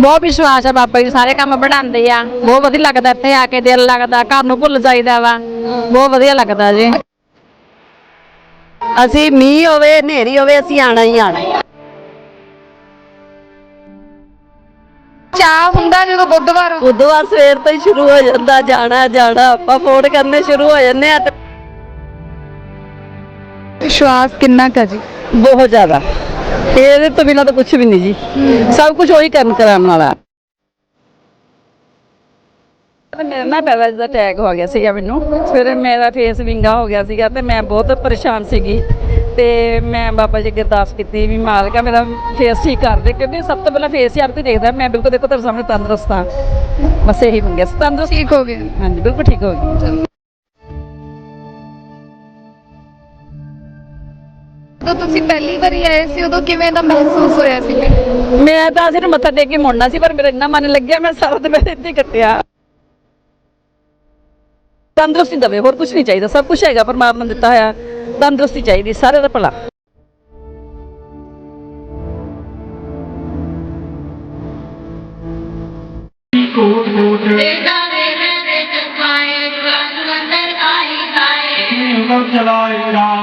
ਬਹੁਤ ਵਿਸ਼ਵਾਸ ਆ ਬਾਬਾ ਜੀ ਸਾਰੇ ਕੰਮ ਬਣਾਉਂਦੇ ਆ। ਬਹੁਤ ਵਧੀਆ ਲੱਗਦਾ ਇੱਥੇ ਆ ਕੇ ਦਿਲ ਲੱਗਦਾ ਘਰ ਨੂੰ ਭੁੱਲ ਜਾਈਦਾ ਵਾ। ਬਹੁਤ ਵਧੀਆ ਲੱਗਦਾ ਜੀ। ਅਸੀਂ ਮੀਂਹ ਹੋਵੇ ਹਨੇਰੀ ਹੋਵੇ ਅਸੀਂ ਆਣਾ ਹੀ ਆਣਾ ਚਾਹ ਹੁੰਦਾ ਜਦੋਂ ਬੁੱਧਵਾਰ। ਬੁੱਧਵਾਰ ਸਵੇਰ ਤੋਂ ਹੀ ਸ਼ੁਰੂ ਹੋ ਜਾਂਦਾ ਜਾਣਾ ਜਾਣਾ। ਆਪਾਂ ਫੋਨ ਕਰਨੇ ਸ਼ੁਰੂ ਹੋ ਜਾਂਦੇ ਆ ਤੇ ਵਿਸ਼ਵਾਸ ਕਿੰਨਾ ਕੁ ਜੀ? ਬਹੁਤ ਜ਼ਿਆਦਾ। ਇਹਦੇ ਤੋਂ ਬਿਨਾਂ ਤਾਂ ਕੁਝ ਵੀ ਨਹੀਂ ਜੀ। ਸਭ ਕੁਝ ਉਹੀ ਕਰਨ ਕਰਾਉਣ ਵਾਲਾ। ਮੇਰੇ ਨਾਲ ਪਹਿਲਾਂ ਜਿਹਦਾ ਅਟੈਕ ਹੋ ਗਿਆ ਸੀਗਾ ਮੈਨੂੰ। ਫਿਰ ਮੇਰਾ ਫੇਸ ਵਿੰਗਾ ਹੋ ਗਿਆ ਸੀਗਾ ਤੇ ਮੈਂ ਬਹੁਤ ਪਰੇਸ਼ਾਨ ਸੀਗੀ। ਤੇ ਮੈਂ ਬਾਬਾ ਜੀ ਅੱਗੇ ਅਰਦਾਸ ਕੀਤੀ ਵੀ ਮਾਲਕਾ ਮੇਰਾ ਫੇਸ ਠੀਕ ਕਰ ਦੇ ਕਿਉਂਕਿ ਸਭ ਤੋਂ ਪਹਿਲਾਂ ਫੇਸ ਹੀ ਆਪ ਤੇ ਦੇਖਦਾ। ਮੈਂ ਬਿਲਕੁਲ ਦੇਖੋ ਤੇਰੇ ਸਾਹਮਣੇ ਤੰਦਰੁਸਤ ਹਾਂ ਬਸ ਇਹੀ ਮੰਗਿਆ ਸੀ। ਤੰਦਰੁਸਤ ਠੀਕ ਹੋ ਗਿਆ। ਹਾਂਜੀ ਬਿਲਕੁਲ ਠੀਕ ਹੋ ਗਈ ਜਦੋਂ ਤੁਸੀਂ ਪਹਿਲੀ ਵਾਰੀ ਆਏ ਸੀ ਉਦੋਂ ਕਿਵੇਂ ਦਾ ਮਹਿਸੂਸ ਹੋਇਆ ਸੀ? ਮੈਂ ਤਾਂ ਸਿਰ ਮੱਥਾ ਟੇਕ ਕੇ ਮੁੜਨਾ ਸੀ ਪਰ ਮੇਰਾ ਇੰਨਾ ਮਨ ਲੱਗਿਆ ਮੈਂ ਸਾਰਾ ਦਿਨ ਮੇਰੇ ਇੱਥੇ ਹੀ ਕੱਟਿਆ। ਤੰਦਰੁਸਤੀ ਦਵੇ ਹੋਰ ਕੁਝ ਨਹੀਂ ਚਾਹੀਦਾ ਸਭ ਕੁਝ ਹੈਗਾ ਪਰਮਾਤਮਾ ਨੇ ਦਿੱਤਾ ਹੋਇਆ। ਤੰਦਰੁਸਤੀ ਚਾਹੀਦੀ ਸਾਰੇ ਦਾ ਭਲਾ। ਚਲਾਏ ਰਾਮ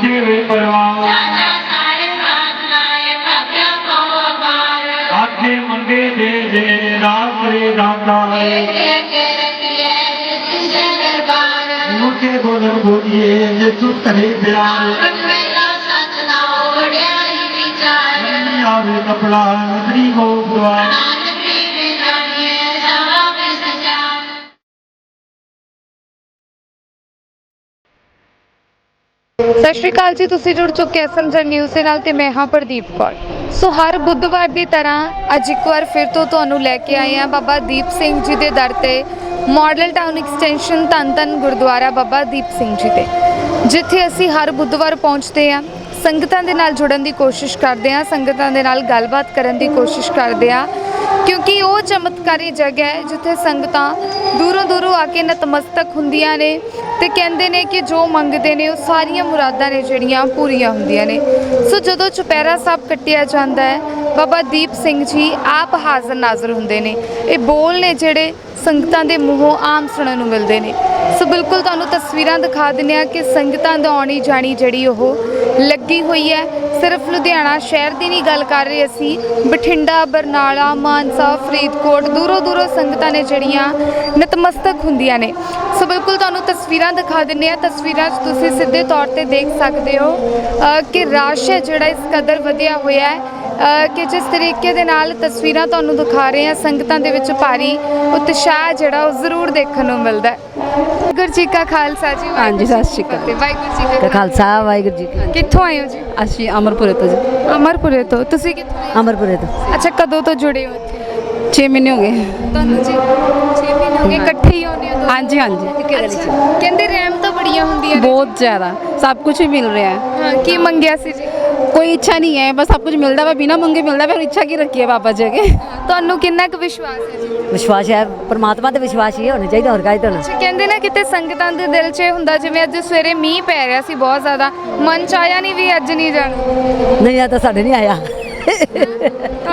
تیرے وی پروا سا मंगे दे ناي پاجا کولو بار اگے منگے دے راجرے دا تاے تیرے لئے کسے نربار نو کے بولن کو دی اے تو تری ਸਤਿ ਸ਼੍ਰੀ ਅਕਾਲ ਜੀ, ਤੁਸੀਂ ਜੁੜ ਚੁੱਕੇ ਐਸਐਮਜੀ ਨਿਊਜ਼ ਦੇ ਨਾਲ ਤੇ ਮੈਂ ਹਾਂ ਪ੍ਰਦੀਪ ਕੌਰ। ਸੋ ਹਰ ਬੁੱਧਵਾਰ ਦੀ ਤਰ੍ਹਾਂ ਅੱਜ ਇੱਕ ਵਾਰ ਫਿਰ ਤੋਂ ਤੁਹਾਨੂੰ ਲੈ ਕੇ ਆਏ ਹਾਂ ਬਾਬਾ ਦੀਪ ਸਿੰਘ ਜੀ ਦੇ ਦਰ ਤੇ ਮਾਡਲ ਟਾਊਨ ਐਕਸਟੈਂਸ਼ਨ ਧੰਨ ਧੰਨ ਗੁਰਦੁਆਰਾ ਬਾਬਾ ਦੀਪ ਸਿੰਘ ਜੀ ਤੇ, ਜਿੱਥੇ ਅਸੀਂ ਹਰ ਬੁੱਧਵਾਰ ਪਹੁੰਚਦੇ ਹਾਂ। ਸੰਗਤਾਂ ਦੇ ਨਾਲ ਜੁੜਨ ਦੀ ਕੋਸ਼ਿਸ਼ ਕਰਦੇ ਹਾਂ, ਸੰਗਤਾਂ ਦੇ ਨਾਲ ਗੱਲਬਾਤ ਕਰਨ ਦੀ ਕੋਸ਼ਿਸ਼ ਕਰਦੇ ਹਾਂ, ਕਿਉਂਕਿ ਉਹ ਚਮਤਕਾਰੀ ਜਗ੍ਹਾ ਹੈ ਜਿੱਥੇ ਸੰਗਤਾਂ ਦੂਰੋਂ ਦੂਰੋਂ ਆ ਕੇ ਨਤਮਸਤਕ ਹੁੰਦੀਆਂ ਨੇ ਤੇ ਕਹਿੰਦੇ ਨੇ ਕਿ ਜੋ ਮੰਗਦੇ ਨੇ ਉਹ ਸਾਰੀਆਂ ਮੁਰਾਦਾਂ ਨੇ ਜਿਹੜੀਆਂ ਪੂਰੀਆਂ ਹੁੰਦੀਆਂ ਨੇ। ਸੋ ਜਦੋਂ ਚੁਪਹਿਰਾ ਸਾਹਿਬ ਕੱਟਿਆ ਜਾਂਦਾ ਹੈ, ਬਾਬਾ ਦੀਪ ਸਿੰਘ ਜੀ ਆਪ ਹਾਜ਼ਰ ਨਾਜ਼ਰ ਹੁੰਦੇ ਨੇ। ਇਹ ਬੋਲ ਨੇ ਜਿਹੜੇ ਸੰਗਤਾਂ ਦੇ ਮੂੰਹੋਂ ਆਮ ਸੁਣਨ ਨੂੰ ਮਿਲਦੇ ਨੇ। ਸੋ ਬਿਲਕੁਲ ਤੁਹਾਨੂੰ ਤਸਵੀਰਾਂ ਦਿਖਾ ਦਿੰਦੇ ਆ ਕਿ ਸੰਗਤਾਂ ਦਾ ਆਉਣੀ ਜਾਣੀ ਜਿਹੜੀ ਉਹ ਲੱਗੀ ਹੋਈ ਹੈ। ਸਿਰਫ ਲੁਧਿਆਣਾ ਸ਼ਹਿਰ ਦੀ ਨਹੀਂ ਗੱਲ ਕਰ ਰਹੇ ਅਸੀਂ। ਬਠਿੰਡਾ, ਬਰਨਾਲਾ, ਮਾਨਸਾ, ਫਰੀਦਕੋਟ, ਦੂਰੋਂ ਦੂਰੋਂ ਸੰਗਤਾਂ ਨੇ ਜਿਹੜੀਆਂ ਨਤਮਸਤਕ ਹੁੰਦੀਆਂ ਨੇ। ਸੋ ਬਿਲਕੁਲ ਤੁਹਾਨੂੰ ਤਸਵੀਰਾਂ ਦਿਖਾ ਦਿੰਦੇ ਆ ਤਸਵੀਰਾਂ 'ਚ ਤੁਸੀਂ ਸਿੱਧੇ ਤੌਰ ਤੇ ਦੇਖ ਸਕਦੇ ਹੋ ਕਿ ਰਸ਼ ਹੈ ਜਿਹੜਾ ਇਸ ਕਦਰ ਵਧਿਆ ਹੋਇਆ ਹੈ। ਕਿ ਜਿਸ ਤਰੀਕੇ ਦੇ ਨਾਲ ਤਸਵੀਰਾਂ ਤੁਹਾਨੂੰ ਦਿਖਾ ਰਹੇ ਹਾਂ ਸੰਗਤਾਂ ਦੇ ਵਿੱਚ ਭਾਰੀ ਉਤਸ਼ਾਹ ਜਿਹੜਾ ਉਹ ਜ਼ਰੂਰ ਦੇਖਣ ਨੂੰ ਮਿਲਦਾ ਹੈ। ਵਾਹਿਗੁਰੂ ਜੀ ਕਾ ਖਾਲਸਾ ਜੀ ਹਾਂਜੀ, ਸਤਿ ਸ਼੍ਰੀ ਅਕਾਲ। ਵਾਹਿਗੁਰੂ ਜੀ ਕਾ ਖਾਲਸਾ ਵਾਹਿਗੁਰੂ ਜੀ। ਕਿੱਥੋਂ ਆਏ ਹੋ ਜੀ? ਅਸੀਂ ਅਮਰਪੁਰੇ ਤੋਂ ਜੀ। ਅਮਰਪੁਰੇ ਤੋਂ। ਤੁਸੀਂ ਕਿੱਥੋਂ ਅਮਰਪੁਰੇ ਤੋਂ। ਅੱਛਾ ਕਦੋਂ ਤੋਂ ਜੁੜੇ ਹੋ ਇੱਥੇ? 6 ਮਹੀਨੇ ਹੋ ਗਏ। ਤੁਹਾਨੂੰ ਜੀ 6 ਮਹੀਨੇ ਹੋ ਗਏ ਇਕੱਠੇ ਹੀ ਆਉਂਦੇ ਹੋ ਹਾਂਜੀ ਹਾਂਜੀ। ਅੱਛਾ ਕਹਿੰਦੇ ਰਹਿਮ ਤਾਂ ਬੜੀਆਂ ਹੁੰਦੀਆਂ ਨੇ। ਬਹੁਤ ਜ਼ਿਆਦਾ। ਸਭ ਕੁਝ ਹੀ ਮਿਲ ਰਿਹਾ। ਹੈ ਹਾਂ ਕੀ ਮੰਗਿਆ ਸੀ ਜੀ? ਕੋਈ ਇੱਛਾ ਨਹੀਂ ਹੈ ਬਸ ਸਭ ਕੁਝ ਮਿਲਦਾ ਵਾ ਬਿਨਾ ਮੰਗੇ ਮਿਲਦਾ ਫਿਰ ਇੱਛਾ ਕੀ ਰੱਖੀ ਹੈ ਬਾਬਾ ਜੀ ਅੱਗੇ? ਤੁਹਾਨੂੰ ਕਿੰਨਾ ਕੁ ਵਿਸ਼ਵਾਸ ਹੈ ਜੀ? ਵਿਸ਼ਵਾਸ ਹੈ ਪਰਮਾਤਮਾ ਤੇ ਵਿਸ਼ਵਾਸ ਹੀ ਹੋਣਾ ਚਾਹੀਦਾ ਹੋਰ ਕਾਹਦੇ ਤੋਂ ਨਾ? ਅੱਛਾ ਕਹਿੰਦੇ ਨਾ ਕਿਤੇ ਸੰਗਤਾਂ ਦੇ ਦਿਲ 'ਚ ਇਹ ਹੁੰਦਾ ਜਿਵੇਂ ਅੱਜ ਸਵੇਰੇ ਮੀਂਹ ਪੈ ਰਿਹਾ ਸੀ ਬਹੁਤ ਜ਼ਿਆਦਾ ਮਨ 'ਚ ਆਇਆ ਨਹੀਂ ਵੀ ਅੱਜ ਨਹੀਂ ਜਾਣਾ? ਨਹੀਂ ਆ ਤਾਂ ਸਾਡੇ ਨਹੀਂ ਆਇਆ।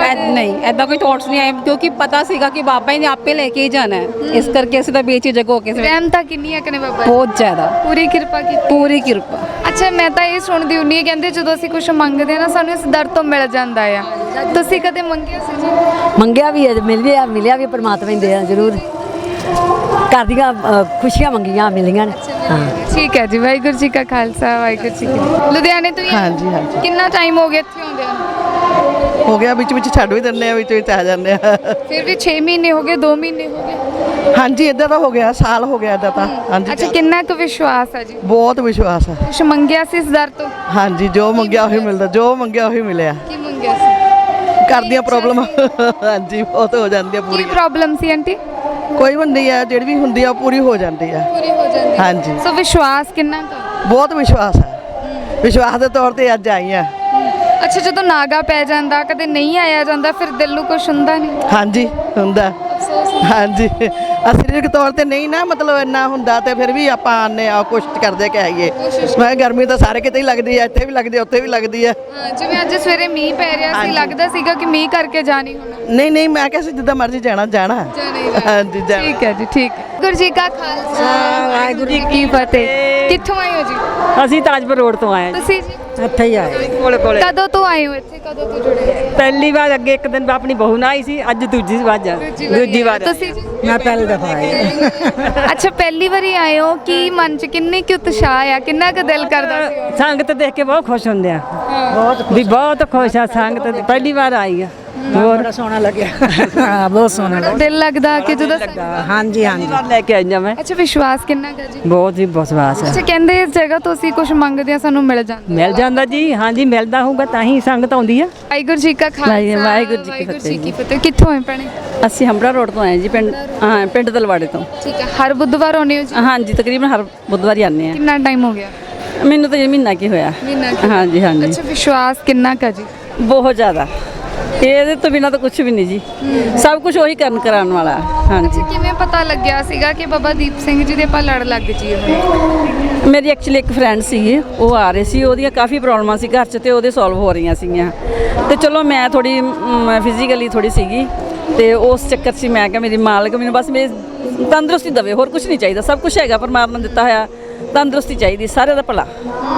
ਐ- ਨਹੀਂ ਐਦਾਂ ਕੋਈ ਥੋਟਸ ਨਹੀਂ ਆਏ ਕਿਉਂਕਿ ਪਤਾ ਸੀਗਾ ਕਿ ਬਾਬਾ ਜੀ ਨੇ ਆਪੇ ਲੈ ਕੇ ਹੀ ਜਾਣਾ ਹੈ। ਇਸ ਕਰਕੇ ਅਸੀਂ ਤਾਂ ਬੇਝਿਜਕ ਹੋ ਕੇ ਸੀ। ਰਹਿਮ ਤਾਂ ਕਿੰਨੀਆਂ ਕਨੇ ਬਾਬਾ ਬਹੁਤ ਜ਼ਿਆਦਾ। ਪੂਰੀ ਕਿਰਪਾ ਕੀਤੀ। ਪੂਰੀ ਕਿਰਪਾ। ਅੱਛਾ ਮੈਂ ਤਾਂ ਇਹ ਸੁਣਦੀ ਹੁੰਨੀ ਹਾਂ ਕਹਿੰਦੇ ਜਦੋਂ ਅਸੀਂ ਕੁਝ ਮੰਗਦੇ ਆ ਨਾ ਸਾਨੂੰ ਇਸ ਦਰ ਤੋਂ ਮਿਲ ਜਾਂਦਾ ਆ। ਤੁਸੀਂ ਕਦੇ ਮੰਗਿਆ ਸੀ ਜੀ? ਮੰਗਿਆ ਵੀ ਹੈ ਮਿਲ ਵੀ ਆ ਮਿਲਿਆ ਵੀ ਪਰਮਾਤਮਾ ਹੀ ਦੇ ਜ਼ਰੂਰ। ਘਰ ਦੀਆਂ ਅ, ਖੁਸ਼ੀਆਂ ਮੰਗੀਆਂ ਮਿਲੀਆਂ ਨੇ। ਹਾਂ। ਠੀਕ ਹੈ ਜੀ ਵਾਹਿਗੁਰੂ ਜੀ ਕਾ ਖਾਲਸਾ ਵਾਹਿਗੁਰੂ ਜੀ ਕੀ ਫਤਿਹ। ਲੁਧਿਆਣੇ ਤੋਂ ਹੀ ਹਾਂਜੀ। ਕਿੰਨਾ ਟਾਈਮ ਹੋ ਗਿਆ ਇੱਥੇ ਆਉਂਦੇ ਨੂੰ? ਹੋ ਗਿਆ ਵਿੱਚ ਵਿੱਚ ਛੱਡ ਵੀ ਦਿੰਦੇ ਆ ਵਿੱਚ ਵਿੱਚ ਆ ਜਾਂਦੇ ਆ। ਫਿਰ ਵੀ 6 ਮਹੀਨੇ ਹੋ ਗਏ 2 ਮਹੀਨੇ ਹੋ ਗਏ? ਹਾਂਜੀ ਇਦਾਂ ਦਾ ਹੋ ਗਿਆ ਸਾਲ ਹੋ ਗਿਆ ਇਦਾਂ ਤਾਂ। ਹਾਂਜੀ। ਅੱਛਾ ਕਿੰਨਾ ਕੁ ਵਿਸ਼ਵਾਸ ਹੈ ਜੀ? ਬਹੁਤ ਵਿਸ਼ਵਾਸ ਹੈ ਕੁਛ ਮੰਗਿਆ ਸੀ ਇਸ ਦਰ ਤੋਂ? ਹਾਂਜੀ ਜੋ ਮੰਗਿਆ ਉਹੀ ਮਿਲਦਾ ਜੋ ਮੰਗਿਆ ਉਹੀ ਮਿਲਿਆ। ਕੀ ਮੰਗਿਆ ਸੀ? ਘਰ ਦੀਆਂ ਪ੍ਰੋਬਲਮ ਹਾਂਜੀ ਬਹੁਤ ਹੋ ਜਾਂਦੀਆਂ ਕੀ ਪੂਰੀ ਪ੍ਰੋਬਲਮ ਸੀ ਆਂਟੀ? ਕੋਈ ਬੰਦੀ ਆ ਜਿਹੜੀ ਵੀ ਹੁੰਦੀ ਆ ਉਹ ਪੂਰੀ ਹੋ ਜਾਂਦੀ ਆ। ਪੂਰੀ ਹੋ ਜਾਂਦੀ ਹਾਂਜੀ। ਸੋ ਵਿਸ਼ਵਾਸ ਕਿੰਨਾ ਕੁ? ਬਹੁਤ ਵਿਸ਼ਵਾਸ ਹੈ। ਵਿਸ਼ਵਾਸ ਦੇ ਤੌਰ ਤੇ ਅੱਜ ਆਈ ਆ। ਅੱਛਾ ਜਦੋਂ ਨਾਗਾ ਪੈ ਜਾਂਦਾ ਕਦੇ ਨਹੀਂ ਆਇਆ ਜਾਂਦਾ ਫਿਰ ਦਿਲ ਨੂੰ ਕੁਛ ਹੁੰਦਾ ਨਹੀਂ? ਹਾਂਜੀ ਹੁੰਦਾ। ਅਫਸੋਸ। ਹਾਂਜੀ। ਸਰੀਰਕ ਤੌਰ ਤੇ ਨਹੀਂ ਨਾ ਮਤਲਬ ਇੰਨਾ ਹੁੰਦਾ ਤੇ ਫਿਰ ਵੀ ਆਪਾਂ ਆਨੇ ਆ ਕੋਸ਼ਿਸ਼ ਕਰਦੇ ਕਿ ਆਈਏ। ਮੈਂ ਗਰਮੀ ਤਾਂ ਸਾਰੇ ਕਿਤੇ ਹੀ ਲੱਗਦੀ ਹੈ ਇੱਥੇ ਵੀ ਲੱਗਦੀ ਹੈ ਉੱਥੇ ਵੀ ਲੱਗਦੀ ਹੈ। ਹਾਂ, ਜਿਵੇਂ ਅੱਜ ਸਵੇਰੇ ਮੀਂਹ ਪੈ ਰਿਹਾ ਸੀ ਲੱਗਦਾ ਸੀਗਾ ਕਿ ਮੀਂਹ ਕਰਕੇ ਜਾ ਨਹੀਂ ਹੋਣਾ। ਨਹੀਂ ਨਹੀਂ ਮੈਂ ਕਿਹਾ ਸੀ ਜਿੱਦਾਂ ਮਰਜ਼ੀ ਜਾਣਾ ਜਾਣਾ। ਜਾਣਾ ਜਾਣਾ। ਹਾਂਜੀ ਜਾਣਾ। ਠੀਕ ਹੈ ਜੀ ਠੀਕ ਗੁਰੂ ਜੀ ਕਾ ਖਾਲਸਾ ਵਾਹਿਗੁਰੂ ਜੀ ਕੀ ਫਤਿਹ। ਕਿੱਥੋਂ ਆਏ ਹੋ ਜੀ? ਅਸੀਂ ਤਾਜਪੁਰ ਰੋਡ ਤੋਂ ਆਏ ਤੁਸੀਂ ਜੀ? ਇੱਥੇ ਹੀ ਆਏ। ਕੋਲੇ ਕੋਲੇ ਕਦੋਂ ਤੋਂ ਆਏ ਹੋ ਇੱਥੇ? ਕਦੋਂ ਤੋਂ ਜੁੜੇ ਹੋ? ਪਹਿਲੀ ਵਾਰ ਅੱਗੇ ਇੱਕ ਦਿਨ ਆਪਣੀ ਬਹੂ ਨਾਲ ਆਈ ਸੀ ਅੱਜ ਦੂਜੀ ਵਾਰ ਜਾ ਦੂਜੀ ਵਾਰ ਤੁਸੀਂ ਜੀ? ਮੈਂ ਪਹਿਲੀ ਦਫਾ ਆਈ ਅੱਛਾ ਪਹਿਲੀ ਵਾਰੀ ਆਏ ਹੋ। ਕੀ ਮਨ ਚ ਕਿੰਨੀ ਕੁ ਉਤਸ਼ਾਹ ਆ? ਕਿੰਨਾ ਕੁ ਦਿਲ ਕਰਦਾ ਸੀ? ਸੰਗਤ ਦੇਖ ਕੇ ਬਹੁਤ ਖੁਸ਼ ਹੁੰਦੇ ਆ। ਬਹੁਤ ਵੀ ਬਹੁਤ ਖੁਸ਼ ਆ ਸੰਗਤ ਪਹਿਲੀ ਵਾਰ ਆਈ ਆ। ਹੋਰ? ਬੜਾ ਸੋਹਣਾ ਲੱਗਿਆ। ਹਾਂ ਬਹੁਤ ਸੋਹਣਾ ਦਿਲ ਲੱਗਦਾ ਕਿ ਜਦੋਂ ਸੰਗ- ਹਾਂਜੀ ਹਾਂਜੀ। ਵਾਰ ਲੈ ਕੇ ਆਈਆਂ ਮੈਂ। ਅੱਛਾ ਵਿਸ਼ਵਾਸ ਕਿੰਨਾ ਕੁ ਹੈ ਜੀ? ਬਹੁਤ ਹੀ ਵਿਸ਼ਵਾਸ ਹੈ। ਅੱਛਾ ਕਹਿੰਦੇ ਇਸ ਜਗ੍ਹਾ ਤੋਂ ਅਸੀਂ ਕੁਝ ਮੰਗਦੇ ਆ ਸਾਨੂੰ ਮਿਲ ਜਾਂਦਾ। ਮਿਲ ਜਾਂਦਾ ਜੀ ਹਾਂਜੀ ਮਿਲਦਾ ਹੋਊਗਾ ਤਾਂ ਹੀ ਸੰਗਤ ਆਉਂਦੀ ਆ। ਵਾਹਿਗੁਰੂ ਜੀ ਕਾ ਖਾਲਸਾ ਵਾਹਿਗੁਰੂ ਜੀ ਕੀ ਵਾਹਿਗੁਰੂ ਜੀ ਕੀ ਫਤਿਹ ਕਿੱਥੋਂ ਆਏ ਭੈਣੇ? ਅਸੀਂ ਹੰਬਰਾ ਰੋਡ ਤੋਂ ਆਏ ਜੀ ਪਿੰਡ ਹਾਂ ਪਿੰਡ ਦਲਵਾੜੇ ਤੋਂ। ਠੀਕ ਹੈ ਹਰ ਬੁੱਧਵਾਰ ਆਉਂਦੇ ਹੋ ਜੀ? ਹਾਂਜੀ ਤਕਰੀਬਨ ਹਰ ਬੁੱਧਵਾਰ ਹੀ ਆਉਂਦੇ ਆ ਕਿੰਨਾ ਟਾਈਮ ਹੋ ਗਿਆ? ਮੈਨੂੰ ਤਾਂ ਇਹ ਮਹੀਨਾ ਕੀ ਹੋਇਆ। ਮਹੀਨਾ ਕੁ। ਹਾਂਜੀ ਹਾਂਜੀ। ਅੱਛਾ ਵਿਸ਼ਵਾਸ ਕਿੰਨਾ ਕੁ ਹੈ ਜੀ? ਬਹੁਤ ਜ਼ਿਆਦਾ। ਇਹਦੇ ਤੋਂ ਬਿਨਾਂ ਤਾਂ ਕੁਝ ਵੀ ਨਹੀਂ ਜੀ। ਸਭ ਕੁਝ ਉਹੀ ਕਰਨ ਕਰਾਉਣ ਵਾਲਾ। ਹਾਂਜੀ। ਕਿਵੇਂ ਪਤਾ ਲੱਗਿਆ ਸੀਗਾ ਕਿ ਬਾਬਾ ਦੀਪ ਸਿੰਘ ਜੀ ਦੇ ਆਪਾਂ ਲੜ ਲੱਗ ਜੀ ਮੇਰੀ ਐਕਚੁਅਲੀ ਇੱਕ ਫਰੈਂਡ ਸੀਗੀ ਉਹ ਆ ਰਹੇ ਸੀ ਉਹਦੀਆਂ ਕਾਫੀ ਪ੍ਰੋਬਲਮਾਂ ਸੀ ਘਰ 'ਚ ਤੇ ਉਹਦੇ ਸੋਲਵ ਹੋ ਰਹੀਆਂ ਸੀਗੀਆਂ। ਤੇ ਚਲੋ ਮੈਂ ਥੋੜੀ ਫਿਜ਼ੀਕਲੀ ਥੋੜੀ ਸੀਗੀ ਤੇ ਉਸ ਚੱਕਰ 'ਚ ਮੈਂ ਕਿਹਾ ਮੇਰੀ ਮਾਲਕ ਮੈਨੂੰ ਬਸ ਮੇਰੀ ਤੰਦਰੁਸਤੀ ਦਵੇ ਹੋਰ ਕੁਝ ਨਹੀਂ ਚਾਹੀਦਾ। ਸਭ ਕੁਝ ਹੈਗਾ ਪਰਮਾਤਮਾ ਨੇ ਦਿੱਤਾ ਹੋਇਆ। ਤੰਦਰੁਸਤੀ ਚਾਹੀਦੀ ਸਾਰਿਆਂ ਦਾ ਭਲਾ।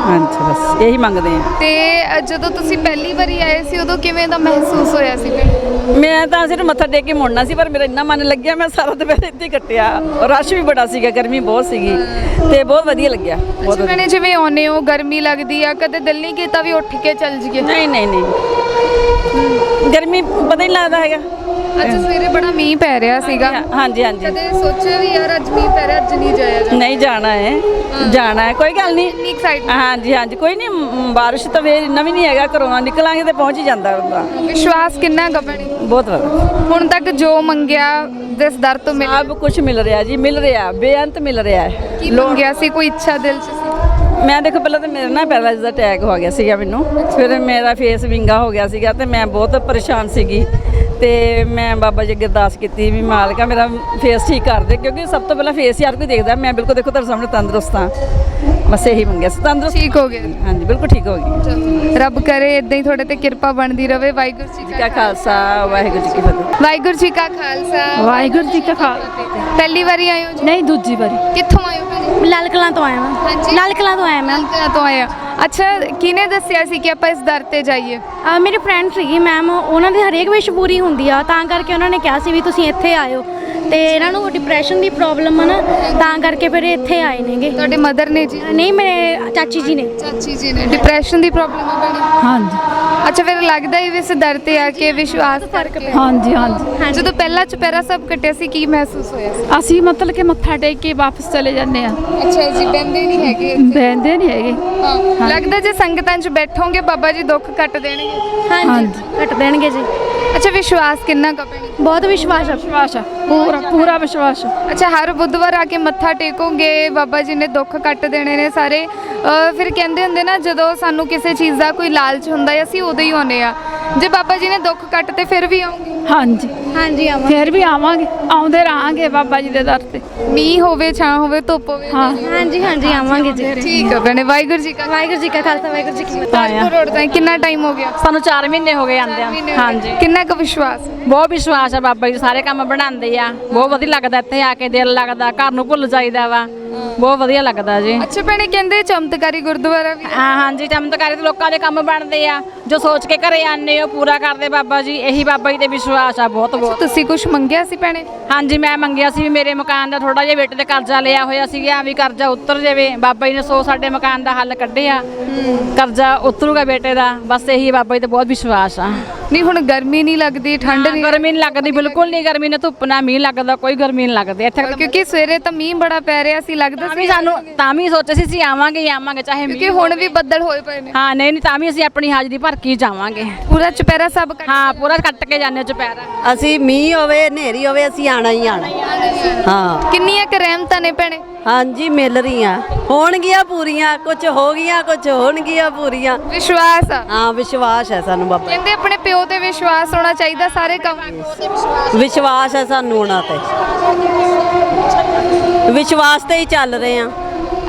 ਹਾਂਜੀ ਬਸ। ਇਹੀ ਮੰਗਦੇ ਆ ਤੇ ਅ, ਜਦੋਂ ਤੁਸੀਂ ਪਹਿਲੀ ਵਾਰੀ ਆਏ ਸੀ ਉਦੋਂ ਕਿਵੇਂ ਦਾ ਮਹਿਸੂਸ ਹੋਇਆ ਸੀ ਫਿਰ? ਮੈਂ ਤਾਂ ਸਿਰਫ ਮੱਥਾ ਟੇਕ ਕੇ ਮੁੜਨਾ ਸੀ ਪਰ ਮੇਰਾ ਇੰਨਾ ਮਨ ਲੱਗਿਆ ਮੈਂ ਸਾਰਾ ਦੁਪਹਿਰ ਇੱਥੇ ਕੱਟਿਆ। ਰਸ਼ ਵੀ ਬੜਾ ਸੀਗਾ ਗਰਮੀ ਬਹੁਤ ਸੀਗੀ ਤੇ ਬਹੁਤ ਵਧੀਆ ਲੱਗਿਆ। ਬਹੁਤ ਅੱਛਾ ਜਿਵੇਂ ਆਉਨੇ ਹੋ ਗਰਮੀ ਲੱਗਦੀ ਆ ਕਦੇ ਦਿਲ ਨਹੀਂ ਕੀਤਾ ਵੀ ਉੱਠ ਕੇ ਚੱਲ ਜੀਏ। ਨਹੀਂ ਨਹੀਂ ਨਹੀਂ। ਗਰਮੀ ਪਤਾ ਹੀ ਲੱਗਦਾ ਹੈਗਾ। ਅੱਜ ਸਵੇਰੇ ਬੜਾ ਮੀਂਹ ਪੈ ਰਿਹਾ ਸੀਗਾ। ਹਾਂਜੀ ਹਾਂਜੀ ਕਦੇ ਸੋਚਿਆ ਵੀ ਯਾਰ ਅੱਜ ਮੀਂਹ ਪੈ ਰਿਹਾ ਅੱਜ ਨਹੀਂ ਜਾਇਆ ਜਾਣਾ। ਨਹੀਂ ਜਾਣਾ ਹੈ ਜਾਣਾ ਹੈ ਕੋਈ ਗੱਲ ਨਹੀਂ। ਇੰਨੀ excitement। ਹਾਂਜੀ ਹਾਂਜੀ ਕੋਈ ਨਹੀਂ ਬਾਰਿਸ਼ ਤਾਂ ਵੇਰ ਇੰਨਾ ਵੀ ਨਹੀਂ ਹੈਗਾ ਘਰੋਂ ਨਿਕਲਾਂਗੇ ਤੇ ਪਹੁੰਚ ਹੀ ਜਾਂਦਾ ਬੰਦਾ। ਵਿਸ਼ਵਾਸ ਕਿੰਨਾ ਕਬਣੀ ਬਹੁਤ ਵਧੀਆ। ਹੁਣ ਤੱਕ ਜੋ ਮੰਗਿਆ ਇਸ ਦਰ ਤੋਂ ਮਿਲ ਸਭ ਕੁਝ ਮਿਲ ਰਿਹਾ ਜੀ ਮਿਲ ਰਿਹਾ ਬੇਅੰਤ ਮਿਲ ਰਿਹਾ ਹੈ। ਕੀ ਮੰਗਿਆ ਸੀ? ਕੋਈ ਇੱਛਾ ਦਿਲ 'ਚ ਸੀ? ਮੈਂ ਦੇਖੋ ਪਹਿਲਾਂ ਤਾਂ ਮੇਰੇ ਨਾ ਪੈਰਾਲਾਈਜ਼ ਦਾ ਅਟੈਕ ਹੋ ਗਿਆ ਸੀਗਾ ਮੈਨੂੰ। ਫਿਰ ਮੇਰਾ ਫੇਸ ਵਿੰਗਾ ਹੋ ਗਿਆ ਸੀਗਾ ਤੇ ਮੈਂ ਬਹੁਤ ਪਰੇਸ਼ਾਨ ਸੀਗੀ। ਤੇ ਮੈਂ ਬਾਬਾ ਜੀ ਅੱਗੇ ਅਰਦਾਸ ਕੀਤੀ ਵੀ ਮਾਲਕਾ ਮੇਰਾ ਫੇਸ ਠੀਕ ਕਰ ਦੇ ਕਿਉਂਕਿ ਸਭ ਤੋਂ ਪਹਿਲਾਂ ਫੇਸ ਹਰ ਕੋਈ ਦੇਖਦਾ ਮੈਂ ਬਿਲਕੁਲ ਦੇਖੋ ਤੁਹਾਡੇ ਸਾਹਮਣੇ ਤੰਦਰੁਸਤ ਹਾਂ। ਬਸ ਇਹੀ ਮੰਗਿਆ ਸੀ ਤੰਦਰੁਸਤ। ਠੀਕ ਹੋ ਗਿਆ ਹਾਂਜੀ ਬਿਲਕੁਲ ਠੀਕ ਹੋ ਗਈ। ਰੱਬ ਕਰੇ ਇਦਾਂ ਹੀ ਤੁਹਾਡੇ ਤੇ ਕਿਰਪਾ ਬਣਦੀ ਰਵੇ ਵਾਹਿਗੁਰੂ ਜੀ ਕਾ ਖਾਲਸਾ ਵਾਹਿਗੁਰੂ ਜੀ ਕੀ ਫਤਿਹ। ਵਾਹਿਗੁਰੂ ਜੀ ਕਾ ਖਾਲਸਾ। ਵਾਹਿਗੁਰੂ ਜੀ ਕਾ ਖਾਲਸਾ। ਪਹਿਲੀ ਵਾਰੀ ਆਏ ਹੋ ਜੀ? ਨਹੀਂ ਦੂਜੀ ਵਾਰੀ। ਕਿੱਥੋਂ ਆਏ ਹੋ ਲਾਲ ਕਲਾਂ ਤੋਂ ਆਇਆ ਮੈਂ ਹਾਂਜੀ। ਲਾਲ ਕਲਾਂ ਤੋਂ ਆਇਆ ਮੈਂ। ਲਾਲਕਾ ਤੋਂ ਆਏ ਹੋ ਅੱਛਾ ਕਿਹਨੇ ਦੱਸਿਆ ਸੀ ਕਿ ਆਪਾਂ ਇਸ ਦਰ ਤੇ ਜਾਈਏ? ਅਹ ਮੇਰੀ ਫਰੈਂਡ ਸੀਗੀ ਮੈਮ ਉਹਨਾਂ ਦੀ ਹਰੇਕ ਵਿਸ਼ ਪੂਰੀ ਹੁੰਦੀ ਆ ਤਾਂ ਕਰਕੇ ਉਹਨਾਂ ਨੇ ਕਿਹਾ ਸੀ ਵੀ ਤੁਸੀਂ ਇੱਥੇ ਆਇਓ। ਤੇ ਇਹਨਾਂ ਨੂੰ ਡਿਪਰੈਸ਼ਨ ਦੀ ਪ੍ਰੋਬਲਮ ਆ ਨਾ ਤਾਂ ਕਰਕੇ ਫਿਰ ਇਹ ਇੱਥੇ ਆਏ ਨੇਗੇ। ਤੁਹਾਡੇ ਮਦਰ ਨੇ ਜੀ? ਨਹੀਂ ਮੇਰੇ ਚਾਚੀ ਜੀ ਨੇ। ਚਾਚੀ ਜੀ ਨੇ। ਡਿਪਰੈਸ਼ਨ ਦੀ ਪ੍ਰੋਬਲਮ ਹੈ ਬੜੀ ਹਾਂਜੀ। ਅੱਛਾ ਫਿਰ ਲੱਗਦਾ ਹੀ ਵੀ ਇਸ ਦਰ ਤੇ ਆ ਕੇ ਵਿਸ਼ਵਾਸ ਕਰਕੇ। ਹਾਂਜੀ ਹਾਂਜੀ। ਜਦੋਂ ਪਹਿਲਾ ਚੁਪਹਿਰਾ ਸਭ ਕੱਟਿਆ ਸੀ ਕੀ ਮਹਿਸੂਸ ਹੋਇਆ ਸੀ? ਅਸੀਂ ਮਤਲਬ ਕਿ ਮੱਥਾ ਟੇਕ ਕੇ ਵਾਪਸ ਚਲੇ ਜਾਂਦੇ ਆ ਅੱਛਾ ਜੀ ਬੰਦੇ ਨਹੀਂ ਹੈਗੇ ਬਹਿੰਦੇ ਨਹੀਂ ਹੈਗੇ। ਹਾਂ ਲੱਗਦਾ ਜੇ ਸੰਗਤਾਂ 'ਚ ਬੈਠੋਗੇ ਬਾਬਾ ਜੀ ਦੁੱਖ ਕੱਟ ਦੇਣਗੇ। ਹਾਂਜੀ। ਕੱਟ ਦੇਣਗੇ ਜੀ। ਅੱਛਾ ਵਿਸ਼ਵਾਸ ਕਿੰਨਾ ਕਪਣੀ ਬਹੁਤ ਵਿਸ਼ਵਾਸ ਆ। ਵਿਸ਼ਵਾਸ ਆ। ਪੂਰਾ ਪੂਰਾ ਵਿਸ਼ਵਾਸ ਆ। ਅੱਛਾ ਹਰ ਬੁੱਧਵਾਰ ਆ ਕੇ ਮੱਥਾ ਟੇਕੋਗੇ? ਬਾਬਾ ਜੀ ਨੇ ਦੁੱਖ ਕੱਟ ਦੇਣੇ ਨੇ ਸਾਰੇ। ਅਹ ਫਿਰ ਕਹਿੰਦੇ ਹੁੰਦੇ ਨਾ ਜਦੋਂ ਸਾਨੂੰ ਕਿਸੇ ਚੀਜ਼ ਦਾ ਕੋਈ ਲਾਲਚ ਹੁੰਦਾ ਹੈ ਅਸੀਂ ਉਦੋਂ ਹੀ ਆਉਂਦੇ ਆ। ਜੇ ਬਾਬਾ ਜੀ ਨੇ ਦੁੱਖ ਕੱਟ ਤੇ ਫਿਰ ਵੀ ਆਉਂਗੇ? ਹਾਂਜੀ। ਹਾਂਜੀ ਆਵਾਂ ਫਿਰ ਵੀ ਆਵਾਂਗੇ। ਆਉਂਦੇ ਰਹਾਂਗੇ ਬਾਬਾ ਜੀ ਦੇ ਦਰ ਤੇ। ਮੀਂਹ ਹੋਵੇ ਛਾਂ ਹੋਵੇ ਧੁੱਪ ਹੋਵੇ। ਹਾਂ। ਹਾਂਜੀ ਹਾਂਜੀ ਆਵਾਂਗੇ ਜੀ ਠੀਕ ਹੈ ਭੈਣੇ ਵਾਹਿਗੁਰੂ ਜੀ ਕਾ ਵਾਹਿਗੁਰੂ ਜੀ ਕਾ ਖਾਲਸਾ ਵਾਹਿਗੁਰੂ ਜੀ ਕੀ ਫਤਿਹ। ਤਾਜਪੁਰ ਰੋਡ ਤੋਂ ਕਿੰਨਾ ਟਾਈਮ ਹੋ ਗਿਆ? ਸਾਨੂੰ 4 ਮਹੀਨੇ ਹੋ ਗਏ ਆਂਦੇ ਆ ਹਾਂਜੀ। ਕਿੰਨਾ ਕੁ ਵਿਸ਼ਵਾਸ? ਬਹੁਤ ਵਿਸ਼ਵਾਸ ਆ ਬਾਬਾ ਜੀ ਸਾਰੇ ਕੰਮ ਬਣਾਉਂਦੇ ਆ। ਬਹੁਤ ਵਧੀਆ ਲੱਗਦਾ ਇੱਥੇ ਆ ਕੇ ਦਿਲ ਲੱਗਦਾ ਘਰ ਨੂੰ ਭੁੱਲ ਜਾਈਦਾ ਵਾ। ਬਹੁਤ ਵਧੀਆ ਲੱਗਦਾ ਜੀ। ਅੱਛਾ ਭੈਣੇ ਕਹਿੰਦੇ ਚਮਤਕਾਰੀ ਗੁਰਦੁਆਰਾ ਵੀ ਹਾਂ ਹਾਂਜੀ ਚਮਤਕਾਰੀ ਤੇ ਲੋਕਾਂ ਦੇ ਕੰਮ ਬਣਦੇ ਆ। ਜੋ ਸੋਚ ਕੇ ਘਰੇ ਆਨੇ ਹੋ ਪੂਰਾ ਕਰਦੇ ਬਾਬਾ ਜੀ। ਇਹੀ ਬਾਬਾ ਜੀ ਤੇ ਵਿਸ਼ਵਾਸ ਆ ਬਹੁਤ ਬਹੁਤ। ਤੁਸੀਂ ਕੁਝ ਮੰਗਿਆ ਸੀ ਭੈਣੇ? ਹਾਂਜੀ ਮੈਂ ਮੰਗਿਆ ਸੀ ਵੀ ਮੇਰੇ ਮਕਾਨ ਦਾ ਥੋੜਾ ਜਿਹਾ ਬੇਟੇ ਤੇ ਕਰਜ਼ਾ ਲਿਆ ਹੋਇਆ ਸੀਗਾ ਵੀ ਕਰਜ਼ਾ ਉਤਰ ਜਾਵੇ। ਬਾਬਾ ਜੀ ਨੇ ਸੋ ਸਾਡੇ ਮਕਾਨ ਦਾ ਹੱਲ ਕੱਢਿਆ। ਕਰਜ਼ਾ ਉਤਰੂਗਾ ਬੇਟੇ ਦਾ। ਬਸ ਇਹੀ ਬਾਬਾ ਜੀ ਤੇ ਬਹੁਤ ਵਿਸ਼ਵਾਸ ਆ। ਨਹੀਂ ਹੁਣ ਗਰਮੀ ਨਹੀਂ ਲੱਗਦੀ ਠੰਡ ਨਹੀਂ ਗਰਮੀ ਨਹੀਂ ਲੱਗਦੀ ਬਿਲਕੁਲ ਨਹੀਂ ਗਰਮੀ ਨਾ ਧੁੱਪ ਨਾ ਮੀਂਹ ਲੱਗਦਾ ਕੋਈ ਗਰਮੀ ਨਹੀਂ ਲੱਗਦੀ। ਇੱਥੇ ਕਿਉਂਕਿ ਸਵੇਰੇ ਤਾਂ ਮੀਂਹ ਬੜਾ ਪੈ ਰਿਹਾ ਸੀ ਲੱਗਦਾ ਵੀ ਸਾਨੂੰ ਤਾਂ ਵੀ ਸੋਚੇ ਸੀ ਅਸੀਂ ਆਵਾਂਗੇ ਹੀ ਆਵਾਂਗੇ ਚਾਹੇ ਕਿਉਂਕਿ ਮੀਂਹ ਹੁਣ ਵੀ ਬੱਦਲ ਹੋਏ ਪਏ ਨੇ। ਹਾਂ ਨਹੀਂ ਨਹੀਂ ਤਾਂ ਵੀ ਅਸੀਂ ਆਪਣੀ ਹਾਜ਼ਰੀ ਭਰ ਹੀ ਜਾਵਾਂਗੇ। ਪੂਰਾ ਚੁਪਹਿਰਾ ਕੱਟ ਹਾਂ ਪੂਰਾ ਕੱਟ ਕੇ ਜਾਂਦੇ ਚੁਪਹਿਰਾ। ਅਸੀਂ ਮੀਂਹ ਹੋਵੇ ਹਨੇਰੀ ਹੋਵੇ ਅਸੀਂ ਆਣਾ ਹੀ ਆਣਾ। ਹਾਂ। ਕਿੰਨੀਆਂ ਕੁ ਰਹਿਮਤਾਂ ਨੇ ਭੈਣੇ? ਹਾਂਜੀ ਮਿਲ ਰਹੀਆਂ। ਹੋਣਗੀਆਂ ਪੂਰੀਆਂ ਕੁਝ ਹੋ ਗਈਆਂ ਕੁਝ ਹੋਣਗੀਆਂ ਪੂਰੀਆਂ। ਵਿਸ਼ਵਾਸ ਆ। ਹਾਂ ਵਿਸ਼ਵਾਸ ਹੈ ਸਾਨੂੰ ਬਾਬਾ। ਕਹਿੰਦੇ ਆਪਣੇ ਪਿਓ ਤੇ ਵਿਸ਼ਵਾਸ ਹੋਣਾ ਚਾਹੀਦਾ ਸਾਰੇ ਕੰਮ ਵਿਸ਼ਵਾਸ ਹੈ ਸਾਨੂੰ ਉਹਨਾਂ ਤੇ। ਵਿਸ਼ਵਾਸ ਤੇ ਹੀ ਚੱਲ ਰਹੇ ਆ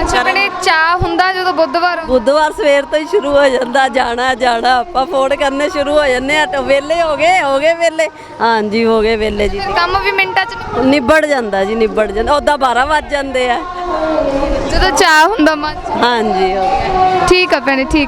ਅੱਛਾ ਭੈਣੇ ਚਾਹ ਹੁੰਦਾ ਜਦੋਂ ਬੁੱਧਵਾਰ ਬੁੱਧਵਾਰ ਸਵੇਰ ਤੋਂ ਹੀ ਸ਼ੁਰੂ ਹੋ ਜਾਂਦਾ ਜਾਣਾ ਜਾਣਾ। ਆਪਾਂ ਫੋਨ ਕਰਨੇ ਸ਼ੁਰੂ ਹੋ ਜੰਨੇ ਆ ਵੇਲੇ ਹੋ ਗਏ ਹੋ ਗਏ ਵੇਲੇ। ਹਾਂਜੀ ਹੋ ਗਏ ਵੇਲੇ ਜੀ। ਕੰਮ ਵੀ ਮਿੰਟਾਂ 'ਚ ਨਿਬੜ ਜਾਂਦਾ ਜੀ ਨਿਬੜ ਜਾਂਦਾ। ਉਦਾਂ 12 ਵੱਜ ਜਾਂਦੇ ਆ। ਜਦੋਂ ਚਾਹ ਹੁੰਦਾ ਮਨ 'ਚ। ਹਾਂਜੀ ਹੋ ਗਿਆ। ਠੀਕ ਆ ਭੈਣੇ ਠੀਕ ਆ।